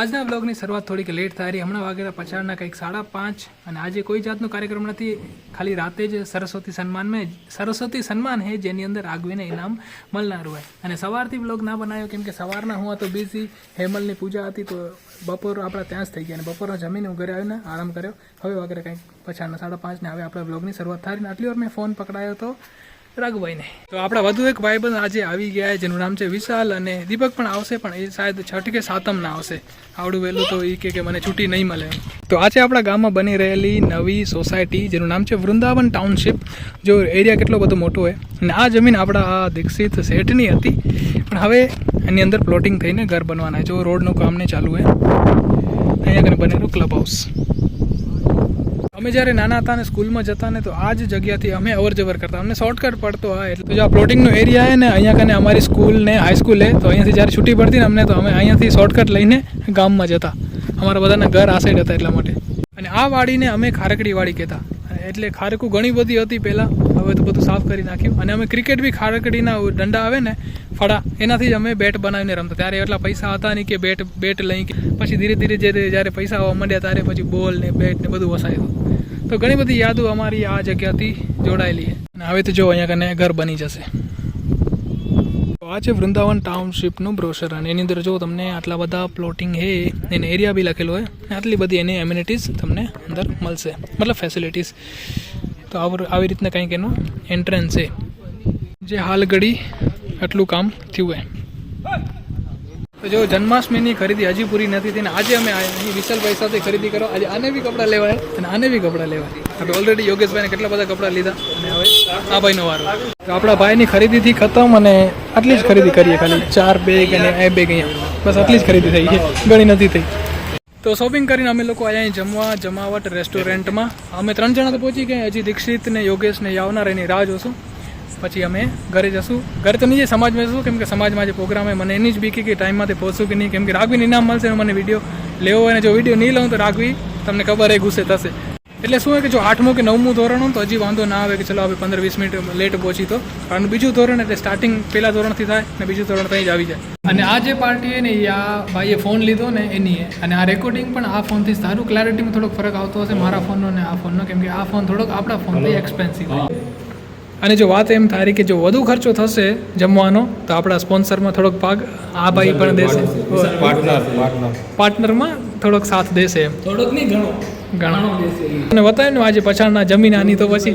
આજના બ્લોગની શરૂઆત થોડીક લેટ થાય રહી. હમણાં વાગેલા પછાડના કંઈક સાડા પાંચ અને આજે કોઈ જાતનો કાર્યક્રમ નથી. ખાલી રાતે જ સરસ્વતી સન્માન મેં સરસ્વતી સન્માન હે જેની અંદર આગવીને ઇનામ મળનારું હોય. અને સવારથી બ્લોગ ના બનાવ્યો કેમ કે સવારના હું તો બિઝી હેમલની પૂજા હતી તો બપોર આપણા ત્યાં જ થઈ ગયા અને બપોરના જમીને હું ઘરે આવીને આરામ કર્યો. હવે વગેરે કંઈક પછાડના સાડા પાંચને. હવે આપણે બ્લોગની શરૂઆત થાય આટલી વાર મેં ફોન પકડાયો તો રાઘભાઈને. તો આપણા વધુ એક ભાઈબંધ આજે આવી ગયા જેનું નામ છે વિશાલ અને દીપક પણ આવશે, પણ એ શાયદ છઠ કે સાતમના આવશે. આવડું વહેલું તો એ કે મને છૂટી નહીં મળે તો આજે આપણા ગામમાં બની રહેલી નવી સોસાયટી, જેનું નામ છે વૃંદાવન ટાઉનશીપ, જો એરિયા કેટલો બધો મોટો હોય. અને આ જમીન આપણા આ દીક્ષિત શેઠની હતી. પણ હવે એની અંદર પ્લોટિંગ થઈને ઘર બનવાના જો રોડનું કામ ને ચાલુ હોય. અહીંયા કને બનેલું ક્લબ હાઉસ. અમે જ્યારે નાના હતા ને સ્કૂલમાં જતા ને તો આ જ જગ્યાથી અમે અવર જવર કરતા. અમને શોર્ટકટ પડતો હા એટલે. જો આ પ્લોટિંગનો એરિયા છે ને, અહીંયા કને અમારી સ્કૂલ ને હાઈસ્કૂલ છે, તો અહીંયાથી જ્યારે છૂટી પડતી ને અમને, તો અમે અહીંયાથી શોર્ટકટ લઈને ગામમાં જતા. અમારા બધાના ઘર આ સાઈડ હતા એટલા માટે. અને આ વાડીને અમે ખારકડી વાડી કહેતા. એટલે ખારકું ઘણી બધી હતી પહેલાં. હવે તો બધું સાફ કરી નાખ્યું. અને અમે ક્રિકેટ બી ખારકડીના દંડા આવે ને, ફળા, એનાથી જ અમે બેટ બનાવીને રમતા. ત્યારે એટલા પૈસા હતા નહીં કે બેટ બેટ લઈ પછી ધીરે ધીરે જે જ્યારે પૈસા આવવા માંડ્યા, ત્યારે પછી બોલ ને બેટ ને બધું વસાયું. તો ઘણી બધી યાદો અમારી આ જગ્યાથી જોડાયેલી અને હવે તો જો અહીંયા કને ઘર બની જશે. આ છે વૃંદાવન ટાઉનશીપનું બ્રોશર અને એની અંદર જો તમને આટલા બધા પ્લોટિંગ હે એને એરિયા બી લખેલો હોય અને આટલી બધી એની એમ્યુનિટીઝ તમને અંદર મળશે. મતલબ ફેસિલિટીઝ તો આવી રીતના કંઈક એનું એન્ટ્રન્સ છે. જે હાલ ઘડી આટલું કામ થયું હોય તો જો જન્માષ્ટમીની ખરીદી હજી પૂરી નથી થઈને આજે અમે અહીં વિશાલભાઈ સાથે ખરીદી કરો. આજે આને બી કપડાં લેવાય અને આને બી કપડાં લેવાય. આપણે ઓલરેડી યોગેશભાઈને કેટલા બધા કપડાં લીધા અને હવે આ ભાઈનો વારો. તો આપણા ભાઈની ખરીદીથી ખતમ અને આટલી જ ખરીદી કરીએ ખાલી. ચાર બેગ અને એ બેગ અહીંયા. બસ આટલી જ ખરીદી થઈ છે ઘણી નથી થઈ. તો શોપિંગ કરીને અમે લોકો અહીંયા જમવા, જમાવટ રેસ્ટોરન્ટમાં અમે ત્રણ જણા તો પહોંચી ગયા. હજી દીક્ષિત ને યોગેશ ને યાવનાર એની રાહ જોશું. પછી અમે ઘરે જશું. ઘરે તો નહીં સમાજમાં જશું કેમ કે સમાજમાં જે પ્રોગ્રામ હોય મને એની જ બીકી કે ટાઈમમાંથી પહોંચશું કે નહીં કેમ કે રાઘવીને ઇનામ મળશે મને વીડિયો લેવો હોય અને જો વીડિયો નહીં લઉં તો રાઘવી તમને ખબર એ ગુસ્સે થશે. એટલે શું હોય કે જો આઠમું કે નવમું ધોરણ હોય તો હજી વાંધો ના આવે કે ચલો હવે પંદર વીસ મિનિટ લેટ પહોંચી તો. કારણ બીજું ધોરણ એટલે સ્ટાર્ટિંગ પહેલા ધોરણથી થાય ને બીજું ધોરણ ત્યાં જ આવી જાય. અને આ જે પાર્ટી ને એ આ ભાઈએ ફોન લીધો ને એની અને આ રેકોર્ડિંગ પણ આ ફોનથી સારું ક્લેરિટીમાં થોડોક ફરક આવતો હશે મારા ફોનનો ને આ ફોનનો કેમ કે આ ફોન થોડોક આપણા ફોનથી એક્સપેન્સિવ અને જો વાત એમ થાય કે જો વધુ ખર્ચો થશે જમવાનો તો આપણા સ્પોન્સરમાં થોડોક ભાગ આ ભાઈ પણ દેશે. પાર્ટનર પાર્ટનર પાર્ટનરમાં થોડોક સાથ દેશે એમ. થોડોક નહીં ઘણો. ઘણા. અને બતાવ્યું આજે પછાડના જમીન આની તો પછી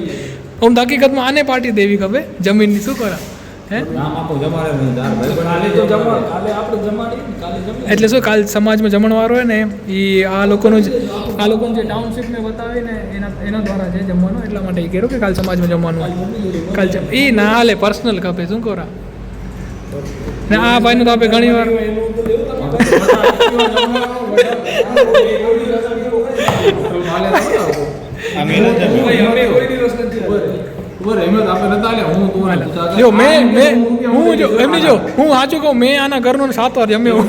આમ તો હકીકતમાં આને પાર્ટી દેવી ખબર જમીનની શું કરા? હે? એટલે શું કાલ સમાજમાં જમણવાર હોય ને એ આ લોકોનું જ આ લોકોનું જે ટાઉનશીપને બતાવીને એના એના દ્વારા છે જમવાનું એટલા માટે એ કહેલું કે કાલ સમાજમાં જમવાનું? કાલ જમ એ ના હાલે પર્સનલ કાપે શું કોરા ને આ ભાઈનું તો આપણે ઘણી વાર અમે કોઈ દિવસ ઊભો જો મેં મેં હું જો એમની જો હું સાચું કહું મેં આના ઘરનો સાત વાર જમ્યો.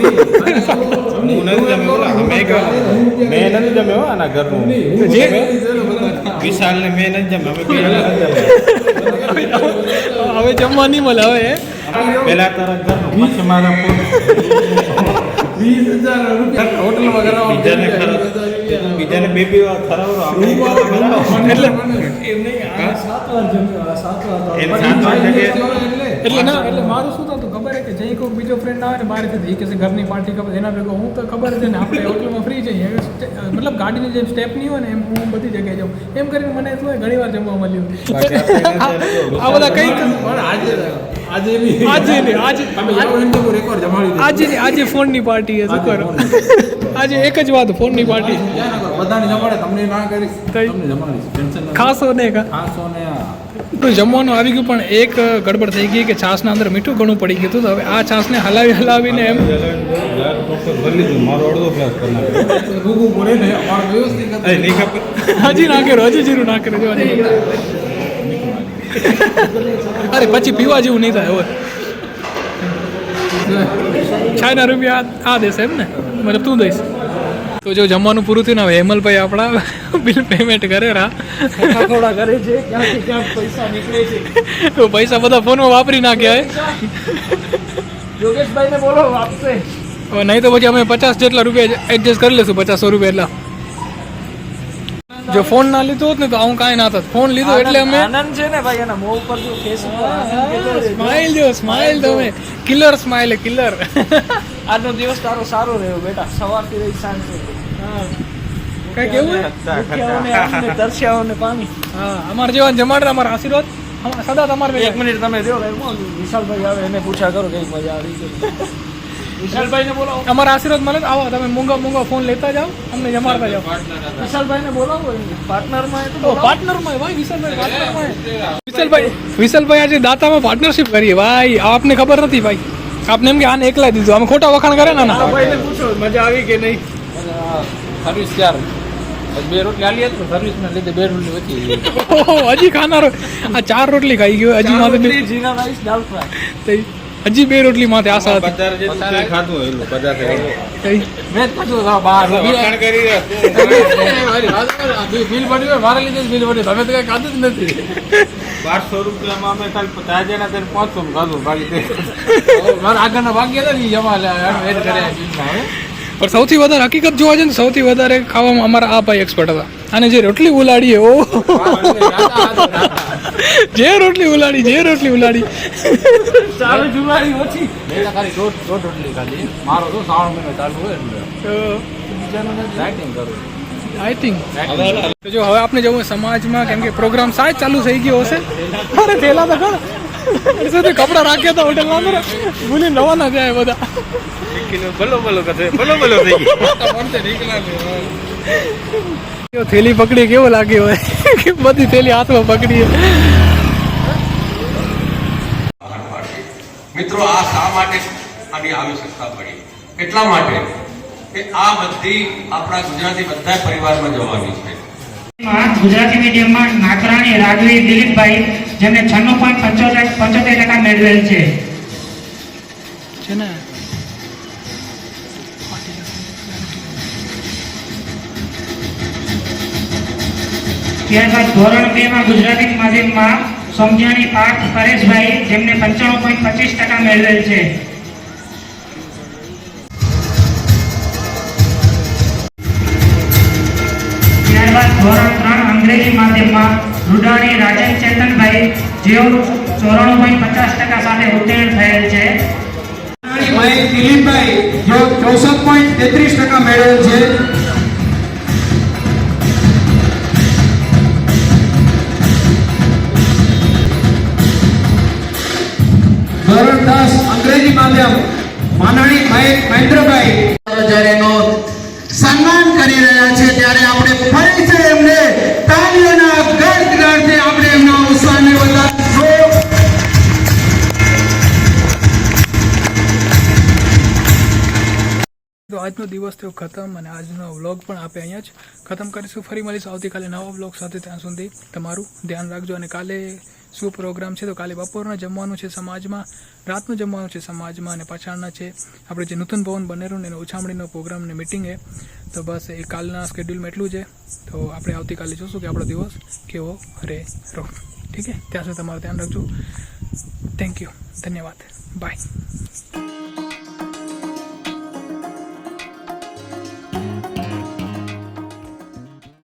મેં નથી જમ્યો આના ઘરનું. જે વિશાલ ને મેં નથી જમ્યો. હવે જમવા નહીં મળે હવે પેલા પહેલા તારા ઘરનું મારા વીસ હજાર રૂપિયા હોટલમાં કરાવવા. બીજાને બીજાને બે બે વાર. એટલે એટલે એટલે ના એટલે મારું શું થતું ખબર છે કે જે કોઈ બીજો ફ્રેન્ડ આવે ને બહારથી એ કે છે ઘરની પાર્ટી ખબર એના ભેગો હું તો ખબર છે ને આપણે હોટલમાં ફ્રી જઈએ. મતલબ ગાડીની જેમ સ્ટેપ નહીં હોય ને એમ હું બધી જગ્યાએ જાઉં. એમ કરીને મને એટલું ઘણી વાર જમવા મળ્યું. આ બધા કઈ પણ આજે આજે આજે ને આજે. આજે ફોનની પાર્ટી છે કરો? આજે એક જ વાત ફોનની પાર્ટી. કરો? બધાને જમાડે તમને ના નથી ખાસો ને ખાસો ને તો જમવાનું આવી ગયું પણ એક ગડબડ થઈ ગઈ કે છાસના અંદર મીઠું ઘણું પડી ગયું હતું. તો હવે આ છાસને હલાવી હલાવીને એમ હજી ના કર્યો હજી જીરું ના કર્યો અરે પછી પીવા જેવું નહીં થાય હવે. છાયના રૂપિયા આ દેશે એમ ને મતલબ તું દઈશ. તો જો જમવાનું પૂરું થયું ને હવે હેમલભાઈ આપણા બિલ પેમેન્ટ કરે રા. થોડા કરે છે ક્યાંથી ક્યાં પૈસા નીકળે છે. તો પૈસા બધા ફોનમાં વાપરી નાખ્યા હે. યોગેશભાઈ ને બોલો આપશે. નહીં તો પછી અમે પચાસ જેટલા રૂપિયા એડજસ્ટ કરી લેશું પચાસો રૂપિયા એટલા. જો ફોન ના લીધો હોત ને તો આવું કાંઈ ના થાત. ફોન લીધો એટલે અમે આનંદ છે ને ભાઈ એના મોં ઉપર જો ફેસ ઉપર છે. સ્માઈલ જો સ્માઈલ તમે. કિલર સ્માઈલ કિલર આજનો દિવસ તારો સારો રહ્યો બેટા. સવારથી રહી સાંજ. સુધી. કઈ કેવું આમને તરસ્યાઓને પાણી. હા અમારા જેવા જમાડે અમારા આશીર્વાદ. અમારા સદા તમારે એક મિનિટ તમે રહ્યો વિશાલભાઈ આવે એને પૂછા કરો કઈ મજા આવી ગઈ. વિશાલભાઈ ને બોલાવો અમારા આશીર્વાદ મળે તો આવો તમે મૂંગા મૂંગા ફોન લેતા જાઓ અમને જમાડતા જાઓ વિશાલભાઈ ને બોલાવો પાર્ટનરમાં એ તો ઓ પાર્ટનરમાં ભાઈ વિશાલભાઈ પાર્ટનરમાં વિશાલભાઈ વિશાલભાઈ આજે દાતામાં પાર્ટનરશિપ કરીએ ભાઈ આપને ખબર નથી ભાઈ આપને એમ કે આને એકલા દીધું અમે ખોટા વખાણ કરે ને ના ભાઈ ને પૂછો મજા આવી કે નહીં સર્વિસ ચાર બે રોટલી આલી હતી સર્વિસ ના લીધે બે રોટલી વધી ઓહો, હજી ખાનારો આ ચાર રોટલી ખાઈ ગયો હજી માથે બે જીરા રાઈસ દાલ ફ્રાય થઈ. હજી બે રોટલી માથે આશા હતી. એટલું પચાસ થઈ. મેં જ પૂછ્યું બહાર. વખાણ કરી રહ્યો. બિલ પડ્યું મારા લીધે જ બિલ પડ્યું તમે તો કઈ ખાધું જ નથી. બારસો રૂપિયામાં અમે ખાલી તાજેના તેને પાંચસો નું ખાધું બાકી તે મારા આગળના ભાગ્ય હતા ને જમા એડ કર્યા બિલમાં પણ સૌથી વધારે હકીકત જોવા જાય ને સૌથી વધારે ખાવામાં અમારા આ ભાઈ એક્સપર્ટ હતા. અને જે રોટલી ઉલાડીએ ઓ જે રોટલી ઉલાડી જે રોટલી ઉલાડી. ચાલો જુલાડી ઓછી. મેં ખાલી દોઢ દોઢ રોટલી ખાધી. મારો તો શ્રાવણ મહિનો ચાલુ હોય એટલે. જો હવે આપણે જવું સમાજમાં કેમ કે પ્રોગ્રામ સાજ ચાલુ થઈ ગયો હશે. અરે પેલા તો ખરા. એસે તો કપડા રાખ્યા હતા હોટેલમાં ભૂલી નવા ના જાય બધા. ભલો ભલો કરે ભલો ભલો થઈ ગયો. જો થેલી પકડી કેવો લાગ્યો હોય? કે બધી થેલી હાથમાં પકડી મિત્રો આ શા માટે આની આવશ્યકતા પડી. એટલા માટે કે આ બધી આપણા ગુજરાતી બધા પરિવારમાં જવાની છે. ગુજરાતી મીડિયમમાં નાકરાણી રાઘવી દિલીપભાઈ જેમને છન્નું પોઈન્ટ પંચોતેર પંચોતેર ટકા મેળવેલ છે. છે ને ત્યારબાદ ધોરણ બે માં ગુજરાતી માધ્યમમાં સમજણી પાઠ પરેશભાઈ જેમને પંચાણું પોઈન્ટ પચીસ ટકા મેળવેલ છે. ત્યારબાદ ધોરણ ત્રણ અંગ્રેજી માધ્યમમાં રૂડાણી રાજન ચેતનભાઈ જેઓ ચોરાણું પોઈન્ટ પચાસ ટકા સાથે ઉત્તીર્ણ થયેલ છે. ભાઈ દિલીપભાઈ, જેઓ ચોસઠ પોઈન્ટ તેત્રીસ ટકા મેળવેલ છે. દસ અંગ્રેજી માધ્યમ. માનાણી મહેન્દ્રભાઈ. જ્યારે એનો સન્માન કરી રહ્યા છે ત્યારે આપણે ફરીથી એમને તાળીઓના ગડગડાટથી આપણે એમના ઉત્સાહને વધારીશું તો આજનો દિવસ થયો ખતમ અને આજનો વ્લોગ પણ આપણે અહીંયા જ ખતમ કરીશું. ફરી મળીશું. આવતીકાલે નવા વ્લોગ સાથે ત્યાં સુધી તમારું ધ્યાન રાખજો અને કાલે શું પ્રોગ્રામ છે? તો કાલે બપોરના જમવાનું છે સમાજમાં, રાતનું જમવાનું છે સમાજમાં અને પાછળના છે આપણે જે નૂતન ભવન બનેરું ને ઉછામણીનો પ્રોગ્રામ ને મિટિંગ એ. તો બસ એ કાલના સ્કેડ્યુલમાં એટલું છે. તો આપણે આવતીકાલે જોશું કે આપણો દિવસ કેવો રહે રહો ઠીક છે? ત્યાં સુધી તમારું ધ્યાન રાખજો. થેન્ક યુ ધન્યવાદ. બાય